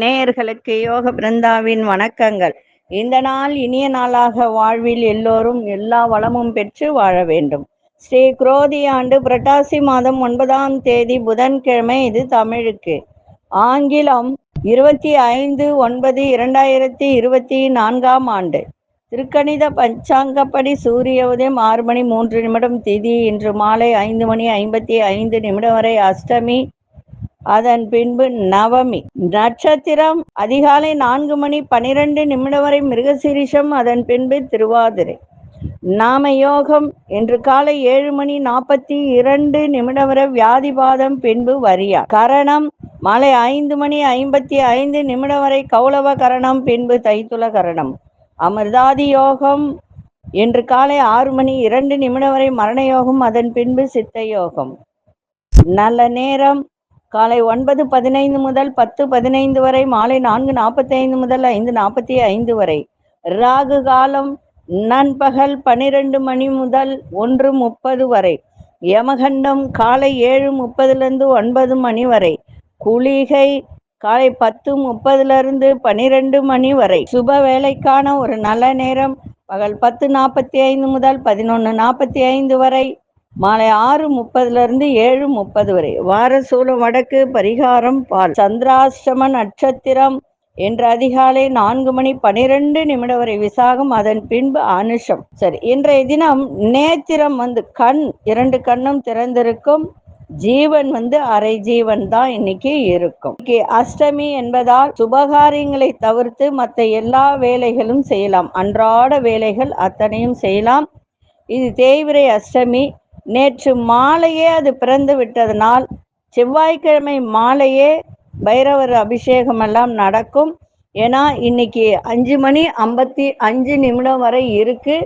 நேயர்களுக்கு யோக பிருந்தாவின் வணக்கங்கள். இந்த நாள் இனிய நாளாக வாழ்வில் எல்லோரும் எல்லா வளமும் பெற்று வாழ வேண்டும். ஸ்ரீ குரோதி ஆண்டு புரட்டாசி மாதம் ஒன்பதாம் தேதி புதன்கிழமை இது தமிழுக்கு. ஆங்கிலம் இருபத்தி ஐந்து ஒன்பது இரண்டாயிரத்தி இருபத்தி நான்காம் ஆண்டு. திருக்கணித பஞ்சாங்கப்படி சூரிய உதயம் ஆறு மணி மூன்று நிமிடம் திதி இன்று மாலை ஐந்து மணி ஐம்பத்தி ஐந்து நிமிடம் வரை அஷ்டமி. அதன் பின்பு நவமி. நட்சத்திரம் அதிகாலை நான்கு மணி பனிரெண்டு நிமிடம் வரை மிருகசீரிஷம் அதன் பின்பு திருவாதிரை. நாம யோகம் இன்று காலை ஏழு மணி நாற்பத்தி இரண்டு நிமிடம் வரை வியாதிபாதம் பின்பு வரியா. கரணம் மாலை ஐந்து மணி ஐம்பத்தி ஐந்து நிமிடம் வரை கௌளவ கரணம் பின்பு தைத்துல கரணம். அமிர்தாதி யோகம் இன்று காலை ஆறு மணி இரண்டு நிமிடம் வரை மரண யோகம் அதன் பின்பு சித்த யோகம் நல்ல நேரம். காலை ஒன்பது பதினைந்து முதல் பத்து பதினைந்து வரை மாலை நான்கு நாற்பத்தைந்து முதல் ஐந்து நாற்பத்தி ஐந்து வரை. ராகு காலம் நண்பகல் பனிரெண்டு மணி முதல் ஒன்று முப்பது வரை. யமகண்டம் காலை ஏழு முப்பதுலேருந்து ஒன்பது மணி வரை. குளிகை காலை பத்து முப்பதுலேருந்து பனிரெண்டு மணி வரை. சுப வேலைக்கான ஒரு நல்ல நேரம். பகல் பத்து நாற்பத்தி ஐந்து முதல் பதினொன்று நாற்பத்தி ஐந்து வரை. மாலை ஆறு முப்பதுல இருந்து ஏழு முப்பது வரை. வார சூழ வடக்கு பரிகாரம் பால். சந்திராஷ்டம நட்சத்திரம் என்ற அதிகாலை நான்கு மணி பனிரெண்டு நிமிடம் வரை விசாகம் அதன் பின்பு அனுஷம். சரி இன்றைய தினம் நேத்திரம் வந்து கண் இரண்டு கண்ணும் திறந்திருக்கும். ஜீவன் வந்து அரை ஜீவன் தான் இன்னைக்கு இருக்கும். அஷ்டமி என்பதால் சுபகாரியங்களை தவிர்த்து மற்ற எல்லா வேலைகளும் செய்யலாம். அன்றாட வேலைகள் அத்தனையும் செய்யலாம். இது தேய்விரை அஷ்டமி. நேற்று மாலையே அது பிறந்து விட்டதனால் செவ்வாய்க்கிழமை மாலையே பைரவர் அபிஷேகம் எல்லாம் நடக்கும். ஏன்னா இன்னைக்கு அஞ்சு மணி ஐம்பத்தி அஞ்சு நிமிடம் வரை இருக்கு.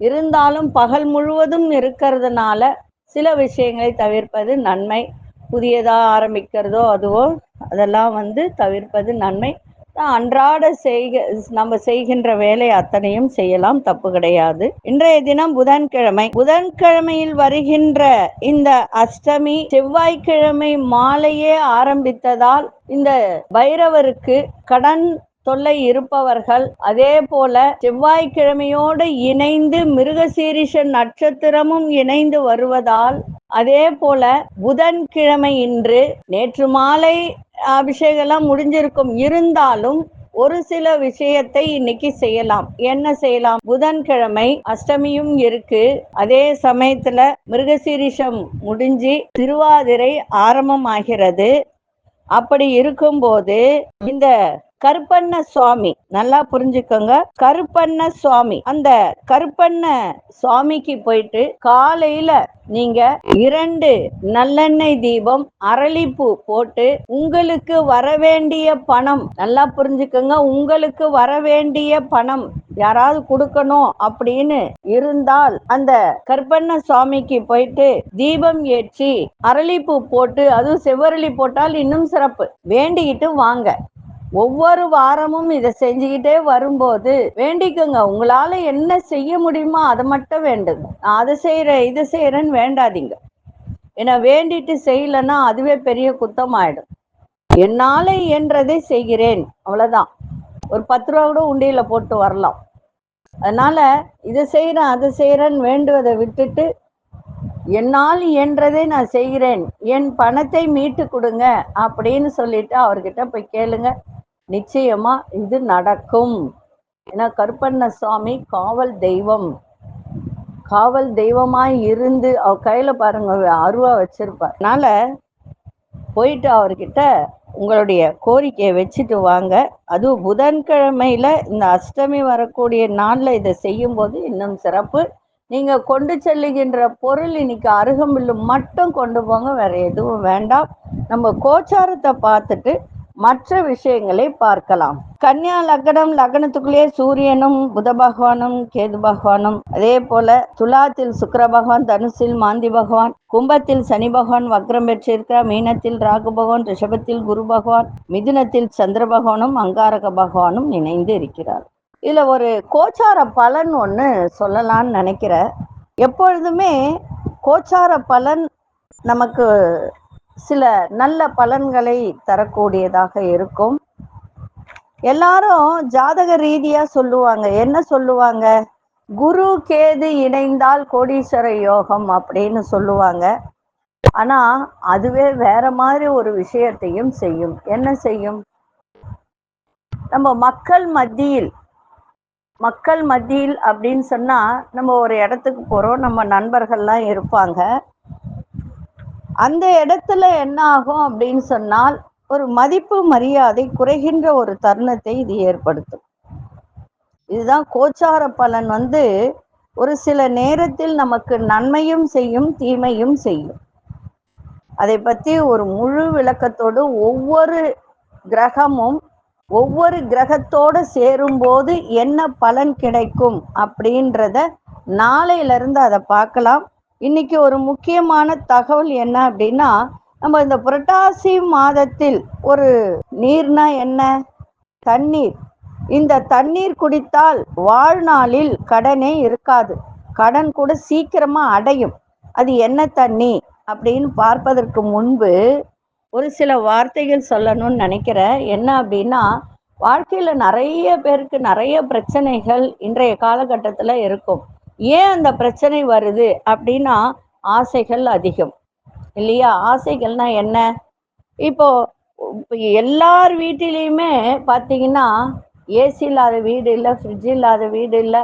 இருந்தாலும் பகல் முழுவதும் இருக்கிறதுனால சில விஷயங்களை தவிர்ப்பது நன்மை. புதியதாக ஆரம்பிக்கிறதோ அதுவோ அதெல்லாம் வந்து தவிர்ப்பது நன்மை. அன்றாட செய்க நம்ம செய்கின்ற வேலை அத்தனையும் செய்யலாம் தப்பு கிடையாது. இன்றைய தினம் புதன்கிழமை. புதன்கிழமையில் வருகின்ற இந்த அஷ்டமி செவ்வாய்க்கிழமை மாலையே ஆரம்பித்ததால் இந்த பைரவருக்கு கடன் தொல்லை இருப்பவர்கள். அதே போல செவ்வாய்க்கிழமையோடு இணைந்து மிருகசீரிஷ நட்சத்திரமும் இணைந்து வருவதால் அதே போல புதன்கிழமை இன்று நேற்று மாலை அபிஷேகம் முடிஞ்சிருக்கும். இருந்தாலும் ஒரு சில விஷயத்தை இன்னைக்கு செய்யலாம். என்ன செய்யலாம்? புதன்கிழமை அஷ்டமியும் இருக்கு. அதே சமயத்துல மிருகசீரிஷம் முடிஞ்சு திருவாதிரை ஆரம்பம் ஆகிறது அப்படி இருக்கும்போது இந்த கருப்பண்ண சுவாமி. நல்லா புரிஞ்சுக்கோங்க. கருப்பண்ண சுவாமி. அந்த கருப்பண்ண சுவாமிக்கு போயிட்டு காலையில நீங்க இரண்டு நல்லெண்ணெய் தீபம் அரளிப்பூ போட்டு உங்களுக்கு வரவேண்டிய பணம் நல்லா புரிஞ்சுக்கோங்க. உங்களுக்கு வரவேண்டிய பணம் யாராவது கொடுக்கணும் அப்படின்னு இருந்தால் அந்த கருப்பண்ண சுவாமிக்கு போயிட்டு தீபம் ஏற்றி அரளிப்பூ போட்டு அதுவும் செவ்வரளி போட்டால் இன்னும் சிறப்பு. வேண்டிக்கிட்டு வாங்க. ஒவ்வொரு வாரமும் இதை செஞ்சுக்கிட்டே வரும்போது வேண்டிக்கோங்க. உங்களால என்ன செய்ய முடியுமோ அதை மட்டும் வேண்டுங்க. நான் அதை செய்யறேன் இதை செய்யறேன்னு வேண்டாதீங்க. ஏன்னா வேண்டிட்டு செய்யலன்னா அதுவே பெரிய குத்தம் ஆயிடும் என்னால இயன்றதை செய்கிறேன். அவ்வளவுதான். ஒரு பத்து ரூபா கூட உண்டியில போட்டு வரலாம். அதனால இதை செய்யறேன் அதை செய்யறேன்னு வேண்டுவதை விட்டுட்டு என்னால் இயன்றதை நான் செய்கிறேன். என் பணத்தை மீட்டு கொடுங்க அப்படின்னு சொல்லிட்டு அவர்கிட்ட போய் கேளுங்க. நிச்சயமா இது நடக்கும். ஏன்னா கருப்பண்ண சுவாமி காவல் தெய்வம். காவல் தெய்வமாய் இருந்து அவர் கையில பாருங்க அருவா வச்சிருப்பார். அதனால போயிட்டு அவர்கிட்ட உங்களுடைய கோரிக்கையை வச்சுட்டு வாங்க. அதுவும் புதன்கிழமையில இந்த அஷ்டமி வரக்கூடிய நாள்ல இதை செய்யும் போது இன்னும் சிறப்பு. நீங்க கொண்டு செல்லுகின்ற பொருள் இன்னைக்கு அருகம்புல்லு மட்டும் கொண்டு போங்க வேற எதுவும் வேண்டாம். நம்ம கோச்சாரத்தை பார்த்துட்டு மற்ற விஷயங்களை பார்க்கலாம். கன்னியா லக்னம் லக்னத்துக்குள்ளே சூரியனும் புத பகவானும் கேது பகவானும். அதே போல துலாத்தில் சுக்கிர பகவான் தனுசில் மாந்தி பகவான் கும்பத்தில் சனி பகவான் வக்ரம் பெற்றிருக்கிறார். மீனத்தில் ராகு பகவான் ரிஷபத்தில் குரு பகவான் மிதுனத்தில் சந்திர பகவானும் அங்காரக பகவானும் இணைந்து இருக்கிறார். இதுல ஒரு கோச்சார பலன் ஒன்று சொல்லலாம்னு நினைக்கிறேன். எப்பொழுதுமே கோச்சார பலன் நமக்கு சில நல்ல பலன்களை தரக்கூடியதாக இருக்கும். எல்லாரும் ஜாதக ரீதியா சொல்லுவாங்க. என்ன சொல்லுவாங்க? குரு கேது இணைந்தால் கோடீஸ்வர யோகம் அப்படின்னு சொல்லுவாங்க. ஆனா அதுவே வேற மாதிரி ஒரு விஷயத்தையும் செய்யும். என்ன செய்யும்? நம்ம மக்கள் மத்தியில் மக்கள் மத்தியில் அப்படின்னு சொன்னா நம்ம ஒரு இடத்துக்கு போறோம். நம்ம நண்பர்கள்லாம் இருப்பாங்க. அந்த இடத்துல என்ன ஆகும் அப்படின்னு சொன்னால் ஒரு மதிப்பு மரியாதை குறைகின்ற ஒரு தருணத்தை இது ஏற்படுத்தும். இதுதான் கோச்சார பலன் வந்து ஒரு சில நேரத்தில் நமக்கு நன்மையும் செய்யும் தீமையும் செய்யும். அதை பத்தி ஒரு முழு விளக்கத்தோடு ஒவ்வொரு கிரகமும் ஒவ்வொரு கிரகத்தோடு சேரும்போது என்ன பலன் கிடைக்கும் அப்படின்றத நாளையிலிருந்து அதை பார்க்கலாம். இன்னைக்கு ஒரு முக்கியமான தகவல் என்ன அப்படின்னா நம்ம இந்த புரட்டாசி மாதத்தில் ஒரு நீர்னா என்ன? தண்ணீர். இந்த தண்ணீர் குடித்தால் வாழ்நாளில் கடனே இருக்காது. கடன் கூட சீக்கிரமா அடையும். அது என்ன தண்ணி? அப்படின்னு பார்ப்பதற்கு முன்பு ஒரு சில வார்த்தைகள் சொல்லணும்னு நினைக்கிறேன். என்ன அப்படின்னா வாழ்க்கையில நிறைய பேருக்கு நிறைய பிரச்சனைகள் இன்றைய காலகட்டத்துல இருக்கும். ஏன் அந்த பிரச்சனை வருது அப்படின்னா ஆசைகள் அதிகம். இல்லையா? ஆசைகள்னா என்ன? இப்போ எல்லார் வீட்டிலையுமே பார்த்தீங்கன்னா ஏசி இல்லாத வீடு இல்லை ஃப்ரிட்ஜ் இல்லாத வீடு இல்லை.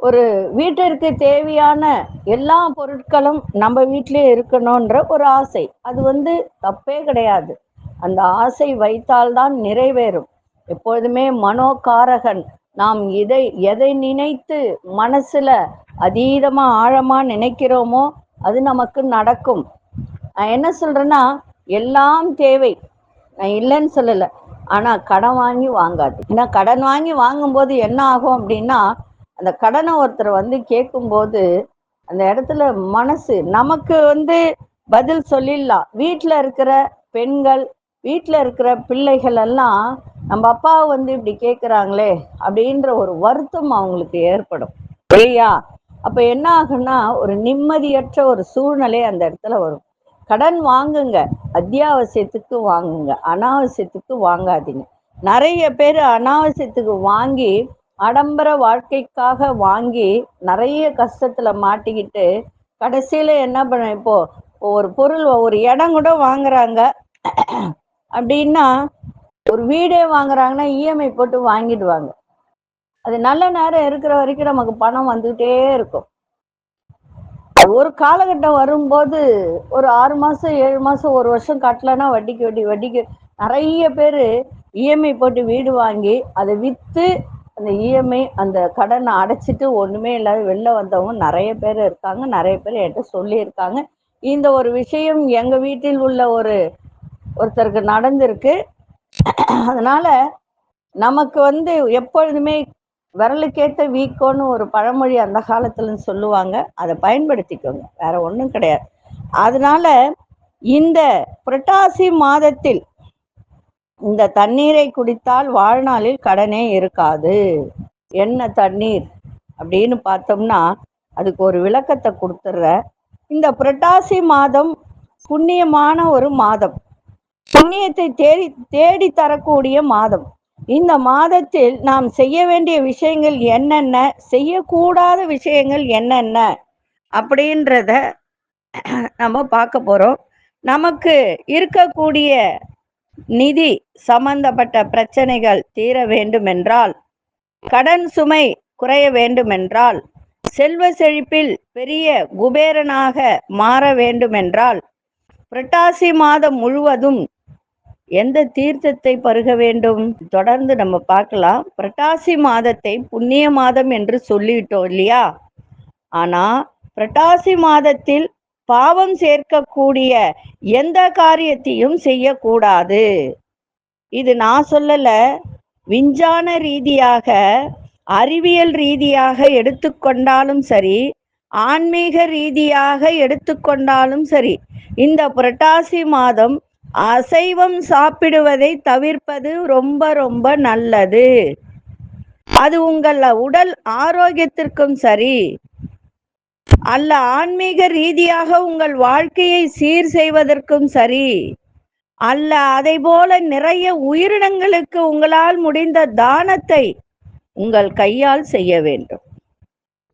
ஒரு வீட்டிற்கு தேவையான எல்லா பொருட்களும் நம்ம வீட்டிலே இருக்கணுன்ற ஒரு ஆசை. அது வந்து தப்பே கிடையாது. அந்த ஆசை வைத்தால்தான் நிறைவேறும். எப்பொழுதுமே மனோகாரகன் நாம் இதை எதை நினைத்து மனசுல அதீதமா ஆழமா நினைக்கிறோமோ அது நமக்கு நடக்கும். நான் என்ன சொல்றேன்னா எல்லாம் தேவை. நான் இல்லைன்னு சொல்லலை. ஆனா கடன் வாங்கி வாங்காது. ஏன்னா கடன் வாங்கி வாங்கும்போது என்ன ஆகும் அப்படின்னா அந்த கடனை ஒருத்தர் வந்து கேட்கும்போது அந்த இடத்துல மனசு நமக்கு வந்து பதில் சொல்லிடலாம். வீட்டில் இருக்கிற பெண்கள் வீட்டில் இருக்கிற பிள்ளைகள் எல்லாம் நம்ம அப்பா வந்து இப்படி கேட்குறாங்களே அப்படின்ற ஒரு வருத்தம் அவங்களுக்கு ஏற்படும். இல்லையா? அப்ப என்ன ஆகும்னா ஒரு நிம்மதியற்ற ஒரு சூழ்நிலை அந்த இடத்துல வரும். கடன் வாங்குங்க அத்தியாவசியத்துக்கு வாங்குங்க அனாவசியத்துக்கு வாங்காதீங்க. நிறைய பேர் அனாவசியத்துக்கு வாங்கி ஆடம்பர வாழ்க்கைக்காக வாங்கி நிறைய கஷ்டத்துல மாட்டிக்கிட்டு கடைசியில என்ன பண்ண இப்போ ஒரு பொருள் ஒரு இடம் கூட வாங்குறாங்க. அப்படின்னா ஒரு வீடே வாங்குறாங்கன்னா இஎம்ஐ போட்டு வாங்கிடுவாங்க. அது நல்ல நேரம் இருக்கிற வரைக்கும் நமக்கு பணம் வந்துகிட்டே இருக்கும். ஒரு காலகட்டம் வரும்போது ஒரு ஆறு மாசம் ஏழு மாசம் ஒரு வருஷம் கட்டலன்னா வட்டிக்கு வட்டி வட்டிக்கு நிறைய பேர் இஎம்ஐ போட்டு வீடு வாங்கி அதை விற்று அந்த இஎம்ஐ அந்த கடனை அடைச்சிட்டு ஒண்ணுமே இல்லாத வெளில வந்தவங்க நிறைய பேர் இருக்காங்க. நிறைய பேர் என்கிட்ட சொல்லியிருக்காங்க. இந்த ஒரு விஷயம் எங்க வீட்டில் உள்ள ஒரு ஒருத்தருக்கு நடந்திருக்கு. அதனால நமக்கு வந்து எப்பொழுதுமே விரலுக்கேத்த வீக்கோன்னு ஒரு பழமொழி அந்த காலத்துல சொல்லுவாங்க. அதை பயன்படுத்திக்கோங்க. வேற ஒன்றும் கிடையாது. அதனால இந்த புரட்டாசி மாதத்தில் இந்த தண்ணீரை குடித்தால் வாழ்நாளில் கடனே இருக்காது. என்ன தண்ணீர்? அப்படின்னு பார்த்தோம்னா அதுக்கு ஒரு விளக்கத்தை கொடுத்துட்ற இந்த புரட்டாசி மாதம் புண்ணியமான ஒரு மாதம். புண்ணியத்தை தேடி தேடி தரக்கூடிய மாதம். இந்த மாதத்தில் நாம் செய்ய வேண்டிய விஷயங்கள் என்னென்ன செய்யக்கூடாத விஷயங்கள் என்னென்ன அப்படின்றத நம்ம பார்க்க போறோம். நமக்கு இருக்கக்கூடிய நிதி சம்பந்தப்பட்ட பிரச்சனைகள் தீர வேண்டுமென்றால் கடன் சுமை குறைய வேண்டுமென்றால் செல்வ செழிப்பில் பெரிய குபேரனாக மாற வேண்டுமென்றால் புரட்டாசி மாதம் முழுவதும் எந்த தீர்த்தத்தை பருக வேண்டும்? தொடர்ந்து நம்ம பார்க்கலாம். புரட்டாசி மாதத்தை புண்ணிய மாதம் என்று சொல்லிட்டோம் இல்லையா? ஆனா புரட்டாசி மாதத்தில் பாவம் சேர்க்கக்கூடிய எந்த காரியத்தையும் செய்யக்கூடாது. இது நான் சொல்லல. விஞ்ஞான ரீதியாக அறிவியல் ரீதியாக எடுத்துக்கொண்டாலும் சரி ஆன்மீக ரீதியாக எடுத்துக்கொண்டாலும் சரி இந்த புரட்டாசி மாதம் அசைவம் சாப்பிடுவதை தவிர்ப்பது ரொம்ப ரொம்ப நல்லது. அது உங்கள் உடல் ஆரோக்கியத்திற்கும் சரி. அல்ல ஆன்மீக ரீதியாக உங்கள் வாழ்க்கையை சீர் செய்வதற்கும் சரி. அல்ல அதை போல நிறைய உயிரினங்களுக்கு உங்களால் முடிந்த தானத்தை உங்கள் கையால் செய்ய வேண்டும்.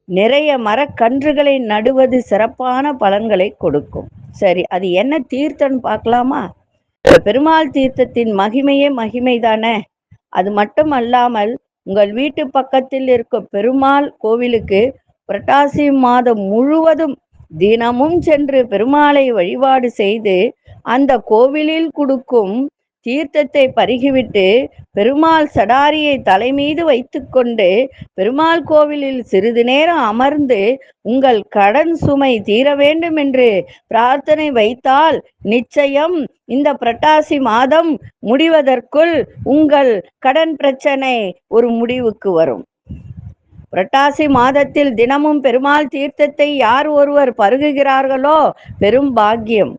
நிறைய மரக்கன்றுகளை நடுவது சிறப்பான பலன்களை கொடுக்கும். சரி அது என்ன தீர்த்தம் பார்க்கலாமா? பெருமாள் தீர்த்தத்தின் மகிமையே மகிமைதானே? அது மட்டும் அல்லாமல் உங்கள் வீட்டு பக்கத்தில் இருக்கும் பெருமாள் கோவிலுக்கு புரட்டாசி மாதம் முழுவதும் தினமும் சென்று பெருமாளை வழிபாடு செய்து அந்த கோவிலில் கொடுக்கும் தீர்த்தத்தை பருகிவிட்டு பெருமாள் சடாரியை தலைமீது வைத்துக்கொண்டு பெருமாள் கோவிலில் சிறிது நேரம் அமர்ந்து உங்கள் கடன் சுமை தீர வேண்டும் என்று பிரார்த்தனை வைத்தால் நிச்சயம் இந்த புரட்டாசி மாதம் முடிவதற்குள் உங்கள் கடன் பிரச்சனை ஒரு முடிவுக்கு வரும். புரட்டாசி மாதத்தில் தினமும் பெருமாள் தீர்த்தத்தை யார் ஒருவர் பருகுகிறார்களோ பெரும் பாக்கியம்.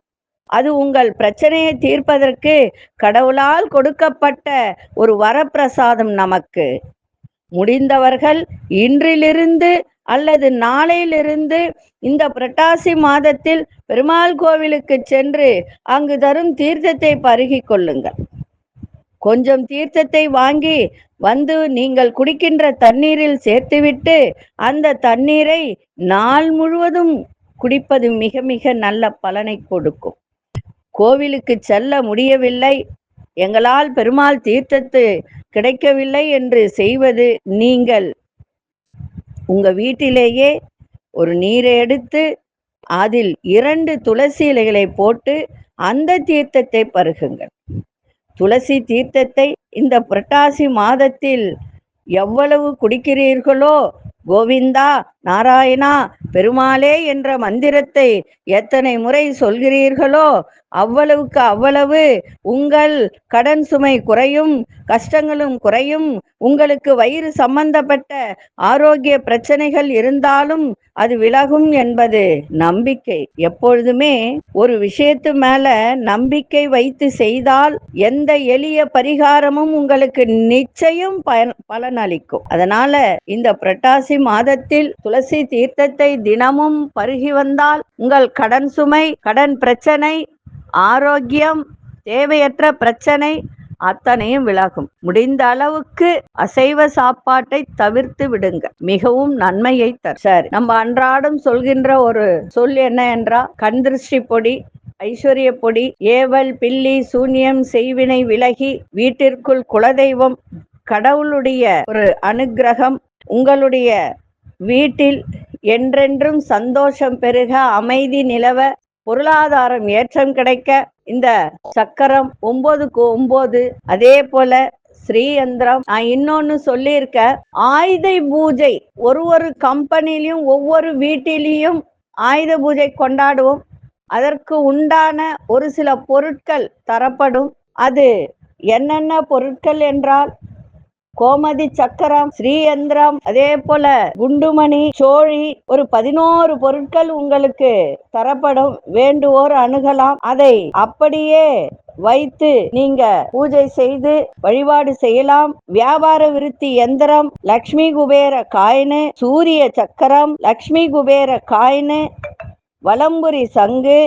அது உங்கள் பிரச்சனையை தீர்ப்பதற்கு கடவுளால் கொடுக்கப்பட்ட ஒரு வரப்பிரசாதம் நமக்கு. முடிந்தவர்கள் இன்றிலிருந்து அல்லது நாளையிலிருந்து இந்த புரட்டாசி மாதத்தில் பெருமாள் கோவிலுக்கு சென்று அங்கு தரும் தீர்த்தத்தை பருகி கொள்ளுங்கள். கொஞ்சம் தீர்த்தத்தை வாங்கி வந்து நீங்கள் குடிக்கின்ற தண்ணீரில் சேர்த்துவிட்டு அந்த தண்ணீரை நாள் முழுவதும் குடிப்பது மிக மிக நல்ல பலனை கொடுக்கும். கோவிலுக்கு செல்ல முடியவில்லை. எங்களால் பெருமாள் தீர்த்தத்து கிடைக்கவில்லை என்று செய்வது நீங்கள். உங்க வீட்டிலேயே ஒரு நீரை எடுத்து அதில் இரண்டு துளசி இலைகளை போட்டு அந்த தீர்த்தத்தை பருகுங்கள். துளசி தீர்த்தத்தை இந்த புரட்டாசி மாதத்தில் எவ்வளவு குடிக்கிறீர்களோ கோவிந்தா நாராயணா பெருமாளே என்ற மந்திரத்தை எத்தனை முறை சொல்கிறீர்களோ அவ்வளவுக்கு அவ்வளவு உங்கள் கடன் சுமை குறையும் கஷ்டங்களும் குறையும். உங்களுக்கு வயிறு சம்பந்தப்பட்ட ஆரோக்கிய பிரச்சனைகள் இருந்தாலும் அது விலகும் என்பது நம்பிக்கை. எப்பொழுதுமே ஒரு விஷயத்து மேல நம்பிக்கை வைத்து செய்தால் எந்த எளிய பரிகாரமும் உங்களுக்கு நிச்சயம் பலன் அளிக்கும் அதனால இந்த புரட்டாசி மாதத்தில் துளசி தீர்த்தத்தை தினமும் பருகி வந்தால் உங்கள் கடன் சுமை கடன் பிரச்சனை ஆரோக்கியம் தேவையற்ற பிரச்சனை அத்தனையும் விலகும். முடிந்த அளவுக்கு அசைவ சாப்பாட்டை தவிர்த்து விடுங்க. மிகவும் நன்மையை தரும். சரி நம்ம அன்றாடம் சொல்கின்ற ஒரு சொல் என்ன என்றா கந்திருஷ்டி பொடி ஐஸ்வர்ய பொடி ஏவல் பில்லி சூன்யம் செய்வினை விலகி வீட்டிற்குள் குலதெய்வம் கடவுளுடைய ஒரு அனுகிரகம் உங்களுடைய வீட்டில் என்றென்றும் சந்தோஷம் பெருக அமைதி நிலவ பொருளாதாரம் ஏற்றம் கிடைக்க இந்த சக்கரம் ஒன்பதுக்கு ஒன்பது அதே போல ஸ்ரீயந்திரம். நான் இன்னொன்னு சொல்லியிருக்க ஆயுத பூஜை ஒரு ஒரு கம்பெனிலையும் ஒவ்வொரு வீட்டிலையும் ஆயுத பூஜை கொண்டாடுவோம். அதற்கு உண்டான ஒரு சில பொருட்கள் தரப்படும். அது என்னென்ன பொருட்கள் என்றால் கோமதி சக்கரம் ஸ்ரீயந்திரம் அதே போல குண்டுமணி சோழி ஒரு பதினோரு பொருட்கள் உங்களுக்கு தரப்படும். வேண்டுவோர் அணுகலாம். அதை அப்படியே வைத்து நீங்க பூஜை செய்து வழிபாடு செய்யலாம். வியாபார விருத்தி எந்திரம் லக்ஷ்மி குபேர காயினு சூரிய சக்கரம் லக்ஷ்மி குபேர காயினு வலம்புரி சங்கு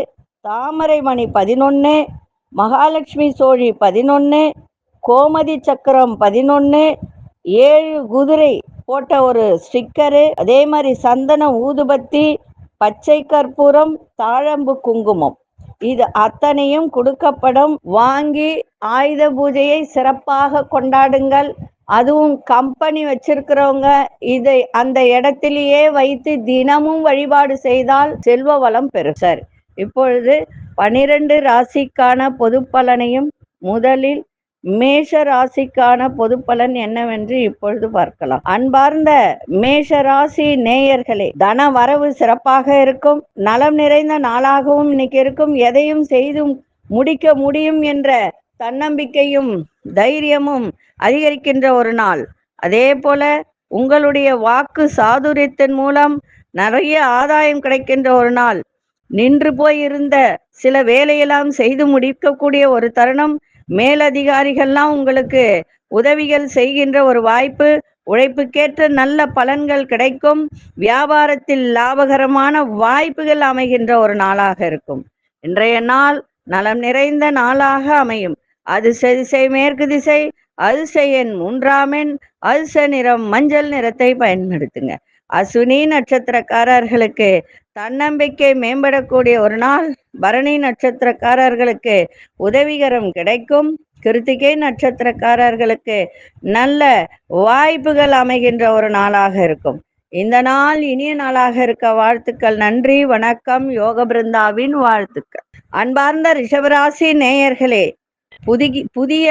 தாமரை மணி பதினொன்னு மகாலட்சுமி சோழி பதினொன்னு கோமதி சக்கரம் பதினொன்று ஏழு குதிரை போட்ட ஒரு ஸ்டிக்கரு அதே மாதிரி சந்தன ஊதுபத்தி பச்சை கற்பூரம் தாழம்பு குங்குமம். இது அத்தனையும் கொடுக்கப்படும். வாங்கி ஆயுத பூஜையை சிறப்பாக கொண்டாடுங்கள். அதுவும் கம்பெனி வச்சிருக்கிறவங்க இதை அந்த இடத்திலேயே வைத்து தினமும் வழிபாடு செய்தால் செல்வ வளம் பெறும். சார் இப்பொழுது பனிரெண்டு ராசிக்கான பொது பலனையும் முதலில் மேஷ ராசிக்கான பொது பலன் என்னவென்று இப்பொழுது பார்க்கலாம். அன்பார்ந்த மேஷ ராசி நேயர்களே தன வரவு சிறப்பாக இருக்கும் நலம் நிறைந்த நாளாகவும் இன்னைக்கு இருக்கும் எதையும் செய்தும் முடிக்க முடியும் என்ற தன்னம்பிக்கையும் தைரியமும் அதிகரிக்கின்ற ஒரு நாள். அதே போல உங்களுடைய வாக்கு சாதுரியத்தின் மூலம் நிறைய ஆதாயம் கிடைக்கின்ற ஒரு நாள். நின்று போயிருந்த சில வேலையெல்லாம் செய்து முடிக்கக்கூடிய ஒரு தருணம் மேலதிகாரிகள்லாம் உங்களுக்கு உதவிகள் செய்கின்ற ஒரு வாய்ப்பு உழைப்புக்கேற்ற நல்ல பலன்கள் கிடைக்கும் வியாபாரத்தில் லாபகரமான வாய்ப்புகள் அமைகின்ற ஒரு நாளாக இருக்கும். இன்றைய நாள் நலம் நிறைந்த நாளாக அமையும். அது திசை மேற்கு திசை அதிசையன் எண் மூன்றாம் எண் நிறம் மஞ்சள் நிறத்தை பயன்படுத்துங்க. அஸ்வினி நட்சத்திரக்காரர்களுக்கு தன்னம்பிக்கை மேம்படக்கூடிய ஒரு நாள் பரணி நட்சத்திரக்காரர்களுக்கு உதவிகரம் கிடைக்கும். கிருத்திகை நட்சத்திரக்காரர்களுக்கு நல்ல வாய்ப்புகள் அமைகின்ற ஒரு நாளாக இருக்கும். இந்த நாள் இனிய நாளாக இருக்க வாழ்த்துக்கள். நன்றி வணக்கம். யோக பிருந்தாவின் வாழ்த்துக்கள். அன்பார்ந்த ரிஷபராசி நேயர்களே புதிய புதிய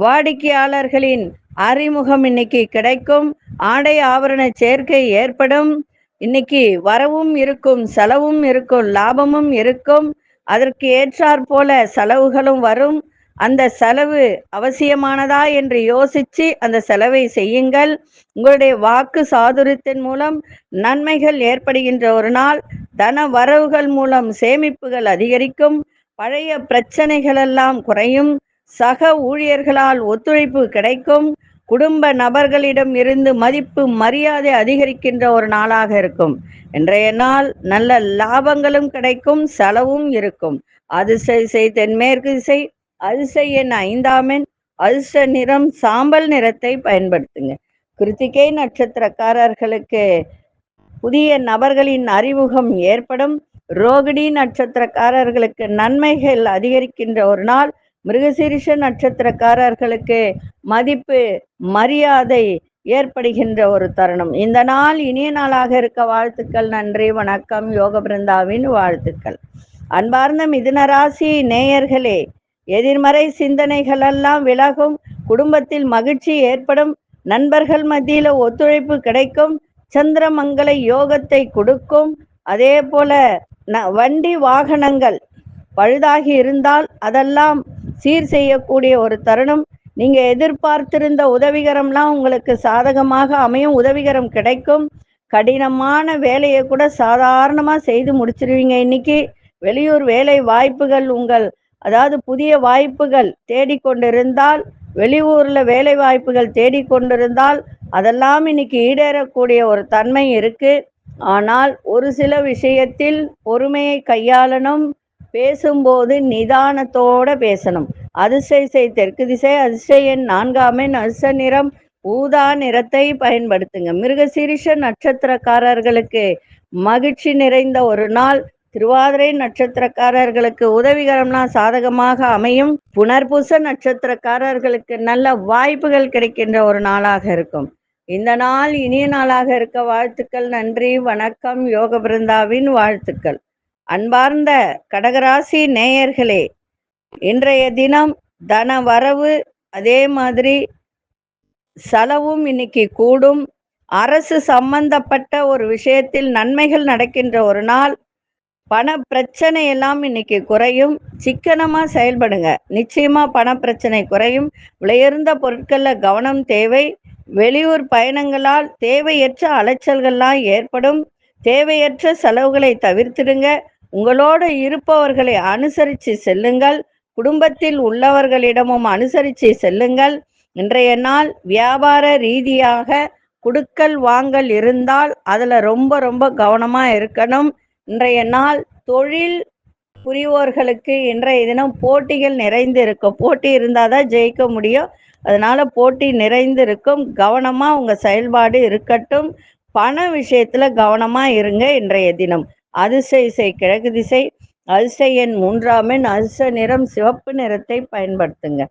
வாடிக்கையாளர்களின் அறிமுகம் இன்னைக்கு கிடைக்கும். ஆடை ஆவரண சேர்க்கை ஏற்படும். இன்னைக்கு வரவும் இருக்கும் செலவும் இருக்கும் லாபமும் இருக்கும். அதற்கு ஏற்றாற் போல செலவுகளும் வரும். அந்த செலவு அவசியமானதா என்று யோசிச்சு அந்த செலவை செய்யுங்கள். உங்களுடைய வாக்கு சாதுரியத்தின் மூலம் நன்மைகள் ஏற்படுகின்ற ஒரு நாள். தன வரவுகள் மூலம் சேமிப்புகள் அதிகரிக்கும். பழைய பிரச்சனைகள் எல்லாம் குறையும். சக ஊழியர்களால் ஒத்துழைப்பு கிடைக்கும். குடும்ப நபர்களிடம் இருந்து மதிப்பு மரியாதை அதிகரிக்கின்ற ஒரு நாளாக இருக்கும். இன்றைய நாள் நல்ல லாபங்களும் கிடைக்கும் செலவும் இருக்கும். அதிர்ஷ்ட இசை தென்மேற்கு திசை அதிர்ஷ்ட எண் ஐந்தாமென் எண் அதிர்ஷ்ட நிறம் சாம்பல் நிறத்தை பயன்படுத்துங்க. கிருத்திகை நட்சத்திரக்காரர்களுக்கு புதிய நபர்களின் அறிமுகம் ஏற்படும். ரோகிணி நட்சத்திரக்காரர்களுக்கு நன்மைகள் அதிகரிக்கின்ற ஒரு நாள். மிருகசீரிஷ நட்சத்திரக்காரர்களுக்கு மதிப்பு மரியாதை ஏற்படுகின்ற ஒரு தருணம். இந்த நாள் இனிய நாளாக இருக்க வாழ்த்துக்கள் நன்றி வணக்கம் யோக பிருந்தாவின் வாழ்த்துக்கள். அன்பார்ந்த மிதுனராசி நேயர்களே எதிர்மறை சிந்தனைகள் எல்லாம் விலகும் குடும்பத்தில் மகிழ்ச்சி ஏற்படும் நண்பர்கள் மத்தியில ஒத்துழைப்பு கிடைக்கும் சந்திரமங்கல யோகத்தை கொடுக்கும். அதே போல வண்டி வாகனங்கள் பழுதாகி இருந்தால் அதெல்லாம் சீர் செய்யக்கூடிய ஒரு தருணம். நீங்க எதிர்பார்த்திருந்த உதவிகரம்லாம் உங்களுக்கு சாதகமாக அமையும் உதவிகரம் கிடைக்கும். கடினமான வேலையை கூட சாதாரணமா செய்து முடிச்சிருவீங்க இன்னைக்கு. வெளியூர் வேலை வாய்ப்புகள் உங்கள் அதாவது புதிய வாய்ப்புகள் தேடிக்கொண்டிருந்தால் வெளியூர்ல வேலை வாய்ப்புகள் தேடிக்கொண்டிருந்தால் அதெல்லாம் இன்னைக்கு ஈடேறக்கூடிய ஒரு தன்மை இருக்கு. ஆனால் ஒரு சில விஷயத்தில் பொறுமையை கையாளணும் பேசும்போது நிதானத்தோட பேசணும். அதிசய தெற்கு திசை அதிசயன் எண் நான்காம் எண் நிறம் ஊதா நிறத்தை பயன்படுத்துங்க. மிருகசீரிஷ நட்சத்திரக்காரர்களுக்கு மகிழ்ச்சி நிறைந்த ஒரு நாள். திருவாதிரை நட்சத்திரக்காரர்களுக்கு உதவிகரம்லாம் சாதகமாக அமையும். புனர்பூச நட்சத்திரக்காரர்களுக்கு நல்ல வாய்ப்புகள் கிடைக்கின்ற ஒரு நாளாக இருக்கும். இந்த நாள் இனிய நாளாக இருக்க வாழ்த்துக்கள். நன்றி வணக்கம் யோக பிருந்தாவின் வாழ்த்துக்கள். அன்பார்ந்த கடகராசி நேயர்களே இன்றைய தினம் தன வரவு அதே மாதிரி செலவும் இன்னைக்கு கூடும். அரசு சம்பந்தப்பட்ட ஒரு விஷயத்தில் நன்மைகள் நடக்கின்ற ஒரு நாள். பண பிரச்சனை எல்லாம் இன்னைக்கு குறையும். சிக்கனமா செயல்படுங்க. நிச்சயமா பண பிரச்சனை குறையும். விலையுறந்த பொருட்கள்ல கவனம் தேவை. வெளியூர் பயணங்களால் தேவையற்ற அலைச்சல்கள்லாம் ஏற்படும். தேவையற்ற செலவுகளை தவிர்த்திடுங்க. உங்களோடு இருப்பவர்களை அனுசரித்து செல்லுங்கள். குடும்பத்தில் உள்ளவர்களிடமும் அனுசரித்து செல்லுங்கள். இன்றைய நாள் வியாபார ரீதியாக குடுக்கல் வாங்கல் இருந்தால் அதில் ரொம்ப ரொம்ப கவனமாக இருக்கணும். இன்றைய நாள் தொழில் புரிவோர்களுக்கு இன்றைய தினம் போட்டிகள் நிறைந்து இருக்கும் போட்டி இருந்தால் தான் ஜெயிக்க முடியும். அதனால போட்டி நிறைந்து இருக்கும் கவனமாக உங்கள் செயல்பாடு இருக்கட்டும். பண விஷயத்தில் கவனமாக இருங்க இன்றைய தினம். அதிர்ஷ்ட இசை கிழக்கு திசை. அதிர்ஷ்ட எண் மூன்றாம் எண் அதிர்ஷ்ட நிறம் சிவப்பு நிறத்தை பயன்படுத்துங்க.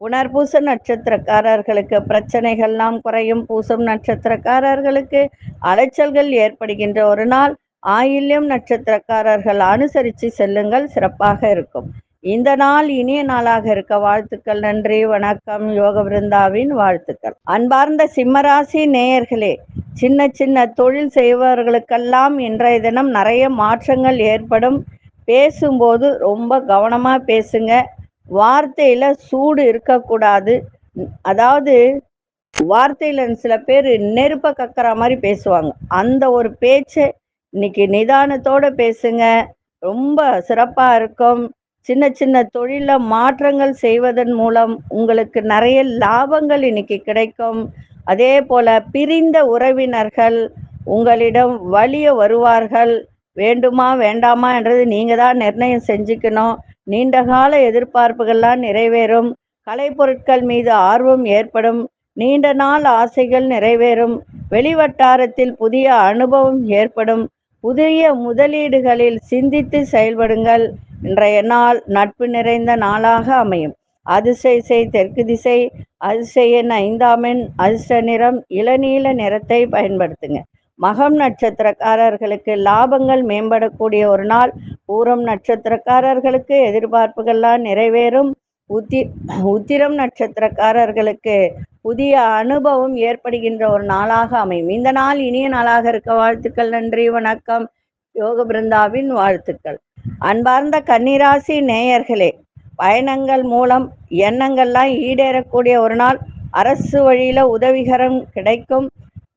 புனர்பூச நட்சத்திரக்காரர்களுக்கு பிரச்சனைகள்லாம் குறையும். பூசம் நட்சத்திரக்காரர்களுக்கு அலைச்சல்கள் ஏற்படுகின்ற ஒரு நாள். ஆயில்யம் நட்சத்திரக்காரர்கள் அனுசரித்து செல்லுங்கள் சிறப்பாக இருக்கும். இந்த நாள் இனிய நாளாக இருக்க வாழ்த்துக்கள் நன்றி வணக்கம் யோக விருந்தாவின் வாழ்த்துக்கள். அன்பார்ந்த சிம்மராசி நேயர்களே சின்ன சின்ன தொழில் செய்பவர்களுக்கெல்லாம் இன்றைய தினம் நிறைய மாற்றங்கள் ஏற்படும். பேசும்போது ரொம்ப கவனமாக பேசுங்க. வார்த்தையில் சூடு இருக்கக்கூடாது. அதாவது வார்த்தையில் சில பேர் நெருப்ப கக்கிற மாதிரி பேசுவாங்க. அந்த ஒரு பேச்சை இன்னைக்கு நிதானத்தோட பேசுங்க. ரொம்ப சிறப்பாக இருக்கும். சின்ன சின்ன தொழில மாற்றங்கள் செய்வதன் மூலம் உங்களுக்கு நிறைய லாபங்கள் இன்னைக்கு கிடைக்கும். அதே போல பிரிந்த உறவினர்கள் உங்களிடம் வலிய வருவார்கள். வேண்டுமா வேண்டாமா என்றது நீங்க தான் நிர்ணயம் செஞ்சுக்கணும். நீண்டகால எதிர்பார்ப்புகள்லாம் நிறைவேறும். கலைப்பொருட்கள் மீது ஆர்வம் ஏற்படும். நீண்ட நாள் ஆசைகள் நிறைவேறும். வெளிவட்டாரத்தில் புதிய அனுபவம் ஏற்படும். புதிய முதலீடுகளில் சிந்தித்து செயல்படுங்கள். இன்றைய நாள் நட்பு நிறைந்த நாளாக அமையும். அதிசய செய் தெற்கு திசை அதிசயன் ஐந்தாமின் அதிர்ஷ்ட நிறம் இளநீல நிறத்தை பயன்படுத்துங்க. மகம் நட்சத்திரக்காரர்களுக்கு லாபங்கள் மேம்படக்கூடிய ஒரு நாள். பூரம் நட்சத்திரக்காரர்களுக்கு எதிர்பார்ப்புகள்லாம் நிறைவேறும். உத்தி உத்திரம் நட்சத்திரக்காரர்களுக்கு புதிய அனுபவம் ஏற்படுகின்ற ஒரு நாளாக அமையும். இந்த நாள் இனிய நாளாக இருக்க வாழ்த்துக்கள் நன்றி வணக்கம். யோக பிருந்தாவின் வாழ்த்துக்கள். அன்பார்ந்த கன்னிராசி நேயர்களே பயணங்கள் மூலம் எண்ணங்கள்லாம் ஈடேறக்கூடிய ஒரு நாள். அரசு வழியில உதவிகரம் கிடைக்கும்.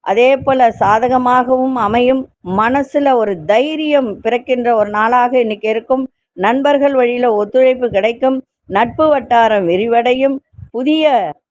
அதே போல சாதகமாகவும் அமையும். மனசுல ஒரு தைரியம் பிறக்கின்ற ஒரு நாளாக இன்னைக்கு இருக்கும். நண்பர்கள் வழியில ஒத்துழைப்பு கிடைக்கும். நட்பு வட்டாரம் விரிவடையும். புதிய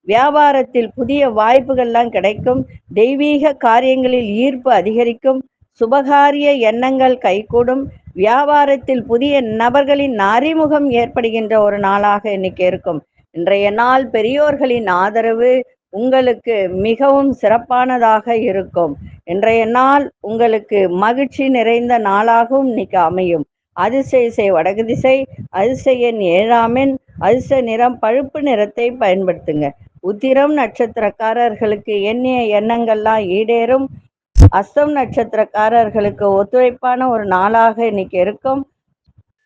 வியாபாரத்தில் புதிய வாய்ப்புகள்லாம் கிடைக்கும். தெய்வீக காரியங்களில் ஈர்ப்பு அதிகரிக்கும். சுபகாரிய எண்ணங்கள் கைகூடும். வியாபாரத்தில் புதிய நபர்களின் அறிமுகம் ஏற்படுகின்ற ஒரு நாளாக இன்னைக்கு இருக்கும். இன்றைய நாள் பெரியோர்களின் ஆதரவு உங்களுக்கு மிகவும் சிறப்பானதாக இருக்கும். இன்றைய நாள் உங்களுக்கு மகிழ்ச்சி நிறைந்த நாளாகவும் இன்னைக்கு அமையும். அதிசய செய் வடக்கு திசை அதிசயன் ஏழாமின் அதிச நிறம் பழுப்பு நிறத்தை பயன்படுத்துங்க. உத்திரம் நட்சத்திரக்காரர்களுக்கு எண்ணிய எண்ணங்கள்லாம் ஈடேறும். அஸ்தம் நட்சத்திரக்காரர்களுக்கு ஒத்துழைப்பான ஒரு நாளாக இன்னைக்கு இருக்கும்.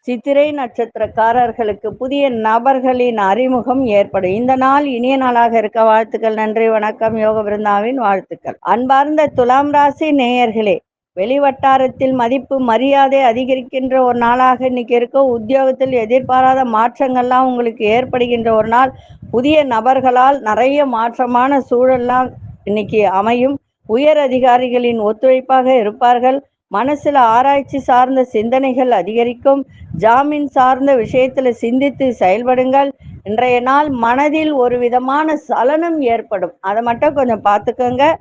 சித்திரை நட்சத்திரக்காரர்களுக்கு புதிய நபர்களின் அறிமுகம் ஏற்படும். இந்த நாள் இனிய நாளாக இருக்க வாழ்த்துக்கள் நன்றி வணக்கம் யோக பிருந்தாவின் வாழ்த்துக்கள். அன்பார்ந்த துலாம் ராசி நேயர்களே வெளிவட்டாரத்தில் மதிப்பு மரியாதை அதிகரிக்கின்ற ஒரு நாளாக இன்னைக்கு இருக்கும் உத்தியோகத்தில் எதிர்பாராத மாற்றங்கள்லாம் உங்களுக்கு ஏற்படுகின்ற ஒரு நாள். புதிய நபர்களால் நிறைய மாற்றமான சூழல்லாம் இன்னைக்கு அமையும். உயர் அதிகாரிகளின் ஒத்துழைப்பாக இருப்பார்கள். மனசுல ஆராய்ச்சி சார்ந்த சிந்தனைகள் அதிகரிக்கும். ஜாமீன் சார்ந்த விஷயத்துல சிந்தித்து செயல்படுங்கள். இன்றைய நாள் மனதில் ஒரு விதமான சலனம் ஏற்படும். அதை மட்டும் கொஞ்சம் பார்த்துக்கோங்க.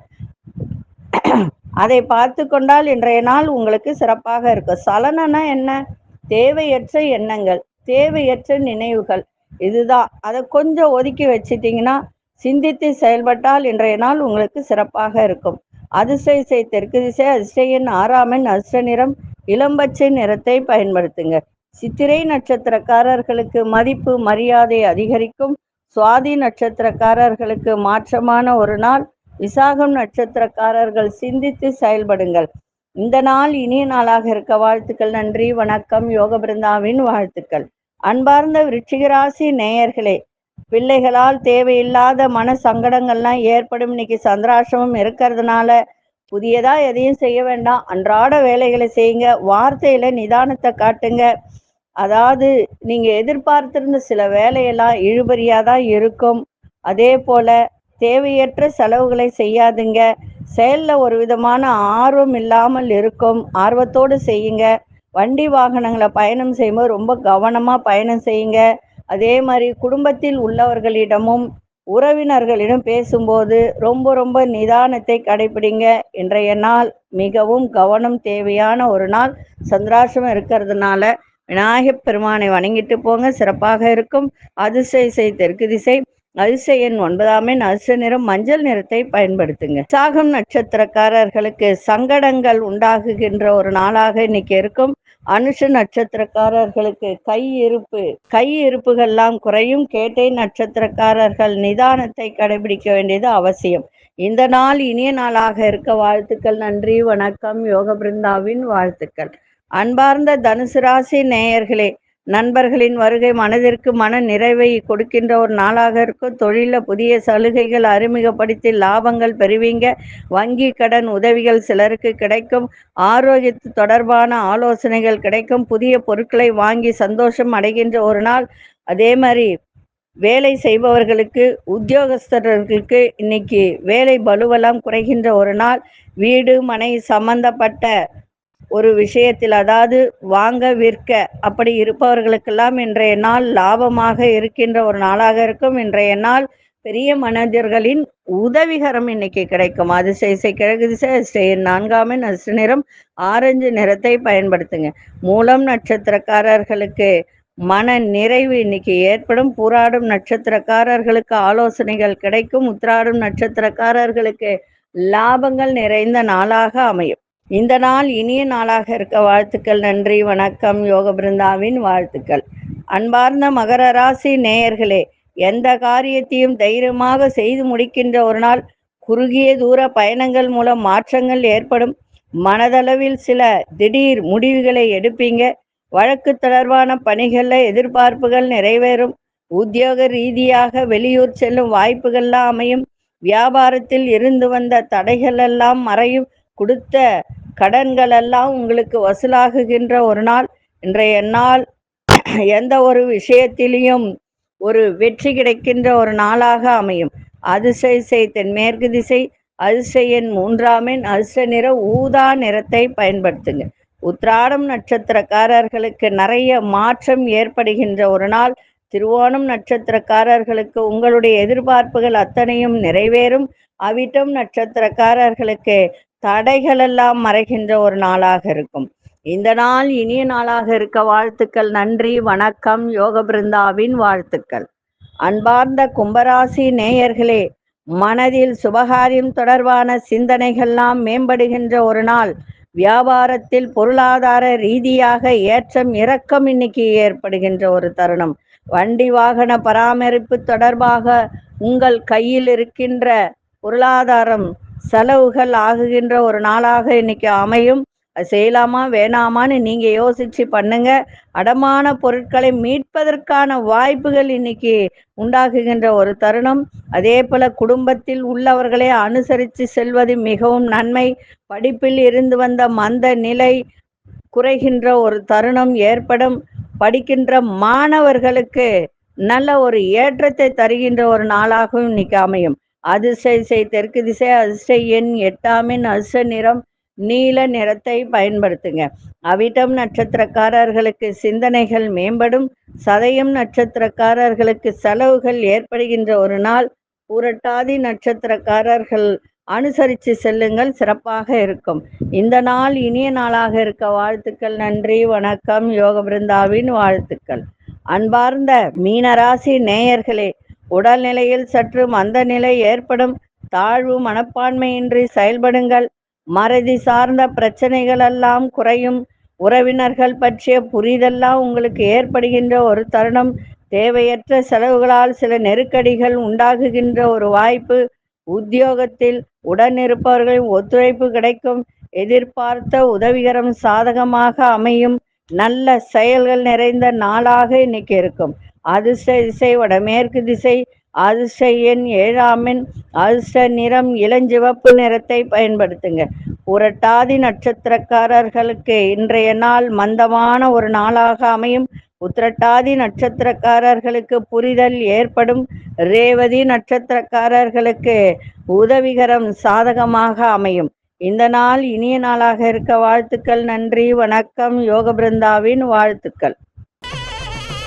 அதை பார்த்து கொண்டால் இன்றைய நாள் உங்களுக்கு சிறப்பாக இருக்கும். சலனம்னா என்ன? தேவையற்ற எண்ணங்கள் தேவையற்ற நினைவுகள். இதுதான். அதை கொஞ்சம் ஒதுக்கி வச்சிட்டிங்கன்னா சிந்தித்து செயல்பட்டால் இன்றைய நாள் உங்களுக்கு சிறப்பாக இருக்கும். அதிசய இசை தெற்கு திசை அதிசயின் ஆறாமன் அதிர்ஷ்ட நிறம் இளம்பச்சை நிறத்தை பயன்படுத்துங்க. சித்திரை நட்சத்திரக்காரர்களுக்கு மதிப்பு மரியாதை அதிகரிக்கும். சுவாதி நட்சத்திரக்காரர்களுக்கு மாற்றமான ஒரு நாள். விசாகம் நட்சத்திரக்காரர்கள் சிந்தித்து செயல்படுங்கள். இந்த நாள் இனிய நாளாக இருக்க வாழ்த்துக்கள் நன்றி வணக்கம் யோக பிருந்தாவின் வாழ்த்துக்கள். அன்பார்ந்த விருச்சிகராசி நேயர்களே பிள்ளைகளால் தேவையில்லாத மன சங்கடங்கள்லாம் ஏற்படும். இன்னைக்கு சந்திராசிரமம் இருக்கிறதுனால புதியதா எதையும் செய்ய வேண்டாம். அன்றாட வேலைகளை செய்யுங்க. வார்த்தையில நிதானத்தை காட்டுங்க. அதாவது நீங்க எதிர்பார்த்திருந்த சில வேலையெல்லாம் இழுபறியா தான் இருக்கும். அதே போல தேவையற்ற செலவுகளை செய்யாதுங்க. செயல்ல ஒரு விதமான ஆர்வம் இல்லாமல் இருக்கும். ஆர்வத்தோடு செய்யுங்க. வண்டி வாகனங்களை பயணம் செய்யும்போது ரொம்ப கவனமா பயணம் செய்யுங்க. அதே மாதிரி குடும்பத்தில் உள்ளவர்களிடமும் உறவினர்களிடம் பேசும்போது ரொம்ப ரொம்ப நிதானத்தை கடைபிடிங்க இன்றைய நாள் மிகவும் கவனம் தேவையான ஒரு நாள். சந்திராசிரமம் இருக்கிறதுனால விநாயகப் பெருமானை வணங்கிட்டு போங்க. சிறப்பாக இருக்கும். அதிசய இசை தெற்கு திசை அதிசயன் எண் அதிர்ஷ்ட நிறம் மஞ்சள் நிறத்தை பயன்படுத்துங்க. சாகம் நட்சத்திரக்காரர்களுக்கு சங்கடங்கள் உண்டாகுகின்ற ஒரு நாளாக இன்னைக்கு இருக்கும். அனுஷ நட்சத்திரக்காரர்களுக்கு கை இருப்பு கை இருப்புகள்லாம் குறையும். கேட்டை நட்சத்திரக்காரர்கள் நிதானத்தை கடைபிடிக்க வேண்டியது அவசியம். இந்த நாள் இனிய நாளாக இருக்க வாழ்த்துக்கள் நன்றி வணக்கம். யோக பிருந்தாவின் வாழ்த்துக்கள். அன்பார்ந்த தனுசு ராசி நேயர்களே நண்பர்களின் வருகை மனதிற்கு மன நிறைவை கொடுக்கின்ற ஒரு நாளாக இருக்கும். தொழிலில் புதிய சலுகைகள் அறிமுகப்படுத்தி லாபங்கள் பெறுவீங்க. வங்கி கடன் உதவிகள் சிலருக்கு கிடைக்கும். ஆரோக்கியத்து தொடர்பான ஆலோசனைகள் கிடைக்கும். புதிய பொருட்களை வாங்கி சந்தோஷம் அடைகின்ற ஒரு நாள். அதே மாதிரி வேலை செய்பவர்களுக்கு உத்தியோகஸ்தர்களுக்கு இன்னைக்கு வேலை பலுவெல்லாம் குறைகின்ற ஒரு நாள். வீடு மனை சம்பந்தப்பட்ட ஒரு விஷயத்தில் அதாவது வாங்க விற்க அப்படி இருப்பவர்களுக்கெல்லாம் இன்றைய நாள் லாபமாக இருக்கின்ற ஒரு நாளாக இருக்கும். இன்றைய நாள் பெரிய மனிதர்களின் உதவிகரம் இன்னைக்கு கிடைக்கும். அதிசய இசை கிழக்கு திசை அதிர்ஷ்ட எண் நசு நிறம் ஆரஞ்சு நிறத்தை பயன்படுத்துங்க. மூலம் நட்சத்திரக்காரர்களுக்கு மன நிறைவு இன்னைக்கு ஏற்படும். பூராடும் நட்சத்திரக்காரர்களுக்கு ஆலோசனைகள் கிடைக்கும். உத்திராடும் நட்சத்திரக்காரர்களுக்கு லாபங்கள் நிறைந்த நாளாக அமையும். இந்த நாள் இனிய நாளாக இருக்க வாழ்த்துக்கள் நன்றி வணக்கம் யோக பிருந்தாவின் வாழ்த்துக்கள். அன்பார்ந்த மகர ராசி நேயர்களே எந்த காரியத்தையும் தைரியமாக செய்து முடிக்கின்ற ஒரு நாள். குறுகிய தூர பயணங்கள் மூலம் மாற்றங்கள் ஏற்படும். மனதளவில் சில திடீர் முடிவுகளை எடுப்பீங்க. வழக்கு தொடர்பான பணிகளில் எதிர்பார்ப்புகள் நிறைவேறும். உத்தியோக ரீதியாக வெளியூர் செல்லும் வாய்ப்புகள்லாம் அமையும். வியாபாரத்தில் இருந்து வந்த தடைகள் எல்லாம் மறையும். கொடுத்த கடன்கள் எல்லாம் உங்களுக்கு வசூலாகுகின்ற ஒரு நாள். இன்றைய நாள் எந்த ஒரு விஷயத்திலையும் ஒரு வெற்றி கிடைக்கின்ற ஒரு நாளாக அமையும். அதிசய திசை தென்மேற்கு திசை அதிசயன் மூன்றாமின் அதிர்ஷ்ட நிற ஊதா நிறத்தை பயன்படுத்துங்க. உத்ராடம் நட்சத்திரக்காரர்களுக்கு நிறைய மாற்றம் ஏற்படுகின்ற ஒரு நாள். திருவோணம் நட்சத்திரக்காரர்களுக்கு உங்களுடைய எதிர்பார்ப்புகள் அத்தனையும் நிறைவேறும். அவிட்டம் நட்சத்திரக்காரர்களுக்கு தடைகளெல்லாம் மறைகின்ற ஒரு நாளாக இருக்கும். இந்த நாள் இனிய நாளாக இருக்க வாழ்த்துக்கள். நன்றி வணக்கம். யோக பிருந்தாவின் வாழ்த்துக்கள். அன்பார்ந்த கும்பராசி நேயர்களே மனதில் சுபகாரியம் தொடர்பான சிந்தனைகள்லாம் மேம்படுகின்ற ஒரு நாள். வியாபாரத்தில் பொருளாதார ரீதியாக ஏற்றம் இறக்கம் இன்னைக்கு ஏற்படுகின்ற ஒரு தருணம். வண்டி வாகன பராமரிப்பு தொடர்பாக உங்கள் கையில் இருக்கின்ற பொருளாதாரம் செலவுகள் ஆகுகின்ற ஒரு நாளாக இன்னைக்கு அமையும். செய்யலாமா வேணாமான்னு நீங்க யோசிச்சு பண்ணுங்க. அடமான பொருட்களை மீட்பதற்கான வாய்ப்புகள் இன்னைக்கு உண்டாகுகின்ற ஒரு தருணம். அதே போல குடும்பத்தில் உள்ளவர்களை அனுசரித்து செல்வது மிகவும் நன்மை. படிப்பில் இருந்து வந்த மந்த நிலை குறைகின்ற ஒரு தருணம் ஏற்படும். படிக்கின்ற மாணவர்களுக்கு நல்ல ஒரு ஏற்றத்தை தருகின்ற ஒரு நாளாகவும் இன்னைக்கு அமையும். அதிர்ஷ்ட திசை தெற்கு திசை அதிர்ஷ்ட எண் எட்டாமின் அதிர்ஷ்ட நிறம் நீல நிறத்தை பயன்படுத்துங்க. அவிட்டம் நட்சத்திரக்காரர்களுக்கு சிந்தனைகள் மேம்படும் சதயம் நட்சத்திரக்காரர்களுக்கு செலவுகள் ஏற்படுகின்ற ஒரு நாள் புரட்டாதி நட்சத்திரக்காரர்கள் அனுசரித்து செல்லுங்கள் சிறப்பாக இருக்கும். இந்த நாள் இனிய நாளாக இருக்க வாழ்த்துக்கள் நன்றி வணக்கம் யோக பிருந்தாவின் வாழ்த்துக்கள். அன்பார்ந்த மீனராசி நேயர்களே உடல்நிலையில் சற்று மந்த நிலை ஏற்படும். தாழ்வு மனப்பான்மையின்றி செயல்படுங்கள். மறதி சார்ந்த பிரச்சனைகள் எல்லாம் குறையும். உறவினர்கள் பற்றிய புரிதெல்லாம் உங்களுக்கு ஏற்படுகின்ற ஒரு தருணம். தேவையற்ற செலவுகளால் சில நெருக்கடிகள் உண்டாகுகின்ற ஒரு வாய்ப்பு. உத்தியோகத்தில் உடனிருப்பவர்களின் ஒத்துழைப்பு கிடைக்கும். எதிர்பார்த்த உதவிகரம் சாதகமாக அமையும். நல்ல செயல்கள் நிறைந்த நாளாக இன்னைக்கு இருக்கும். அதிர்ஷ்ட திசை வடமேற்கு திசை அதிர்ஷ்ட எண் ஏழாமின் அதிர்ஷ்ட நிறம் இளஞ்சிவப்பு நிறத்தை பயன்படுத்துங்க. புரட்டாதி நட்சத்திரக்காரர்களுக்கு இன்றைய நாள் மந்தமான ஒரு நாளாக அமையும். உத்திரட்டாதி நட்சத்திரக்காரர்களுக்கு புரிதல் ஏற்படும். ரேவதி நட்சத்திரக்காரர்களுக்கு உதவிகரம் சாதகமாக அமையும். இந்த நாள் இனிய நாளாக இருக்க வாழ்த்துக்கள் நன்றி வணக்கம் யோக பிருந்தாவின் வாழ்த்துக்கள்.